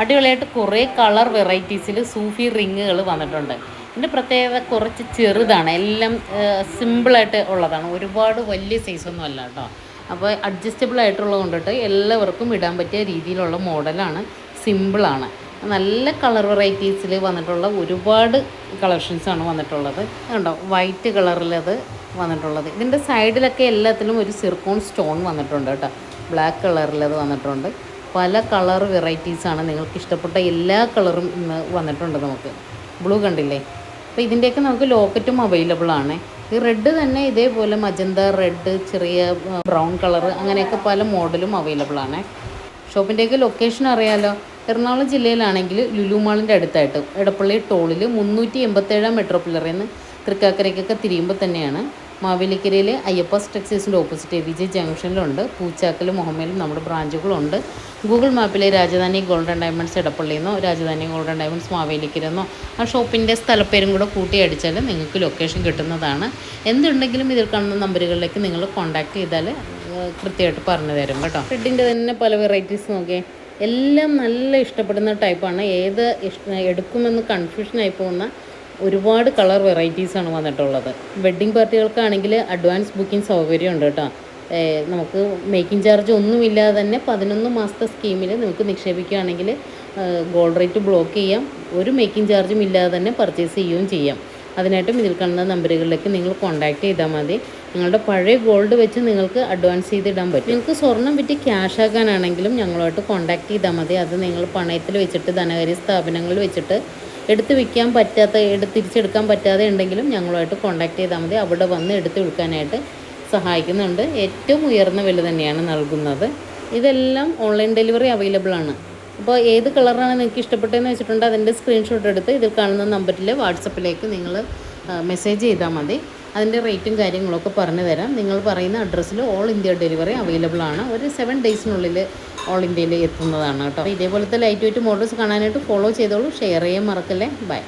അടിപൊളിയായിട്ട് കുറേ കളർ വെറൈറ്റീസിൽ സൂഫി റിങ്ങുകൾ വന്നിട്ടുണ്ട്. ഇതിന്റെ പ്രത്യേകത കുറച്ച് ചെറുതാണ്. എല്ലാം സിമ്പിളായിട്ട് ഉള്ളതാണ്. ഒരുപാട് വലിയ സൈസൊന്നും അല്ല കേട്ടോ. അപ്പോൾ അഡ്ജസ്റ്റബിൾ ആയിട്ടുള്ളത് കൊണ്ടിട്ട് എല്ലാവർക്കും ഇടാൻ പറ്റിയ രീതിയിലുള്ള മോഡലാണ്. സിമ്പിളാണ്. നല്ല കളർ വെറൈറ്റീസിൽ വന്നിട്ടുള്ള ഒരുപാട് കളക്ഷൻസാണ് വന്നിട്ടുള്ളത്. കണ്ടോ? വൈറ്റ് കളറിലത് വന്നിട്ടുള്ളത്. ഇതിന്റെ സൈഡിലൊക്കെ എല്ലാത്തിലും ഒരു സിർക്കോൺ സ്റ്റോൺ വന്നിട്ടുണ്ട് കേട്ടോ. ബ്ലാക്ക് കളറിലത് വന്നിട്ടുണ്ട്. പല കളർ വെറൈറ്റീസാണ് നിങ്ങൾക്ക് ഇഷ്ടപ്പെട്ട എല്ലാ കളറും ഇന്ന് വന്നിട്ടുണ്ട് നമുക്ക്. ബ്ലൂ കണ്ടില്ലേ? അപ്പോൾ ഇതിന്റെയൊക്കെ നമുക്ക് ലോക്കറ്റും അവൈലബിൾ ആണ്. ഈ റെഡ് തന്നെ ഇതേപോലെ മജന്ത റെഡ് ചെറിയ ബ്രൗൺ കളർ അങ്ങനെയൊക്കെ പല മോഡലും അവൈലബിൾ ആണ്. ഷോപ്പിന്റെയൊക്കെ ലൊക്കേഷൻ അറിയാലോ? എറണാകുളം ജില്ലയിലാണെങ്കിൽ ലുലു മാളിന്റെ അടുത്തായിട്ട് എടപ്പള്ളി ടോളിൽ മുന്നൂറ്റി എൺപത്തേഴാം മെട്രോ പില്ലറിൽ നിന്ന് തൃക്കാക്കരയ്ക്കൊക്കെ തിരിയുമ്പോൾ തന്നെയാണ്. മാവേലിക്കരയിലെ അയ്യപ്പ ടെക്സൈസിന്റെ ഓപ്പോസിറ്റ് വിജയ് ജംഗ്ഷനിലുണ്ട്. പൂച്ചാക്കലും മുഹമ്മയിലും നമ്മുടെ ബ്രാഞ്ചുകളുണ്ട്. ഗൂഗിൾ മാപ്പിലെ രാജധാനി ഗോൾഡൻ ഡയമണ്ട്സ് ഇടപ്പള്ളിയിൽ നിന്നോ രാജധാനി ഗോൾഡൻ ഡയമണ്ട്സ് മാവേലിക്കരെന്നോ ആ ഷോപ്പിന്റെ സ്ഥലപ്പേരും കൂടെ കൂട്ടി അടിച്ചാൽ നിങ്ങൾക്ക് ലൊക്കേഷൻ കിട്ടുന്നതാണ്. എന്തുണ്ടെങ്കിലും ഇതിൽ കാണുന്ന നമ്പറുകളിലേക്ക് നിങ്ങൾ കോൺടാക്ട് ചെയ്താൽ കൃത്യമായിട്ട് പറഞ്ഞു തരും കേട്ടോ. ഫ്രിഡിന്റെ തന്നെ പല വെറൈറ്റീസ് നോക്കിയേ. എല്ലാം നല്ല ഇഷ്ടപ്പെടുന്ന ടൈപ്പാണ്. ഏത് എടുക്കുമെന്ന് കൺഫ്യൂഷനായി പോകുന്ന ഒരുപാട് കളർ വെറൈറ്റീസാണ് വന്നിട്ടുള്ളത്. വെഡ്ഡിംഗ് പാർട്ടികൾക്കാണെങ്കിൽ അഡ്വാൻസ് ബുക്കിംഗ് സൗകര്യം ഉണ്ട് കേട്ടോ നമുക്ക് മേക്കിംഗ് ചാർജ് ഒന്നുമില്ലാതെ തന്നെ പതിനൊന്ന് മാസത്തെ സ്കീമിൽ നിങ്ങൾക്ക് നിക്ഷേപിക്കുകയാണെങ്കിൽ ഗോൾഡ് റേറ്റ് ബ്ലോക്ക് ചെയ്യാം. ഒരു മേക്കിംഗ് ചാർജും ഇല്ലാതെ തന്നെ പർച്ചേസ് ചെയ്യുകയും ചെയ്യാം. അതിനായിട്ടും ഇതിൽ കാണുന്ന നമ്പറുകളിലേക്ക് നിങ്ങൾ കോൺടാക്ട് ചെയ്താൽ മതി. നിങ്ങളുടെ പഴയ ഗോൾഡ് വെച്ച് നിങ്ങൾക്ക് അഡ്വാൻസ് ചെയ്തിടാൻ പറ്റും. നിങ്ങൾക്ക് സ്വർണം വിറ്റ് ക്യാഷ് ആക്കാനാണെങ്കിലും ഞങ്ങളുമായിട്ട് കോൺടാക്ട് ചെയ്താൽ മതി. അത് നിങ്ങൾ പണയത്തിൽ വെച്ചിട്ട് ധനകാര്യ സ്ഥാപനങ്ങളിൽ വെച്ചിട്ട് എടുത്ത് വിൽക്കാൻ പറ്റാത്ത തിരിച്ചെടുക്കാൻ പറ്റാതെ ഉണ്ടെങ്കിലും ഞങ്ങളുമായിട്ട് കോൺടാക്ട് ചെയ്താൽ മതി. അവിടെ വന്ന് എടുത്ത് വിൽക്കാനായിട്ട് സഹായിക്കുന്നുണ്ട്. ഏറ്റവും ഉയർന്ന വില തന്നെയാണ് നൽകുന്നത്. ഇതെല്ലാം ഓൺലൈൻ ഡെലിവറി അവൈലബിൾ ആണ്. അപ്പോൾ ഏത് കളറാണ് നിങ്ങൾക്ക് ഇഷ്ടപ്പെട്ടതെന്ന് വെച്ചിട്ടുണ്ട് അതിന്റെ സ്ക്രീൻഷോട്ട് എടുത്ത് ഇതിൽ കാണുന്ന നമ്പറിൽ വാട്സപ്പിലേക്ക് നിങ്ങൾ മെസ്സേജ് ചെയ്താൽ മതി. അതിന്റെ റേറ്റും കാര്യങ്ങളൊക്കെ പറഞ്ഞു തരാം നിങ്ങൾ പറയുന്ന അഡ്രസ്സിൽ ഓൾ ഇന്ത്യ ഡെലിവറി അവൈലബിൾ ആണ്. ഒരു സെവൻ ഡേയ്സിനുള്ളിൽ ഓൾ ഇന്ത്യയിൽ എത്തുന്നതാണ് കേട്ടോ. ഇതേപോലത്തെ ലൈറ്റ് വെയിറ്റ് മോഡൽസ് കാണാനായിട്ട് ഫോളോ ചെയ്തോളൂ. ഷെയർ ചെയ്യാൻ മറക്കല്ലേ. ബൈ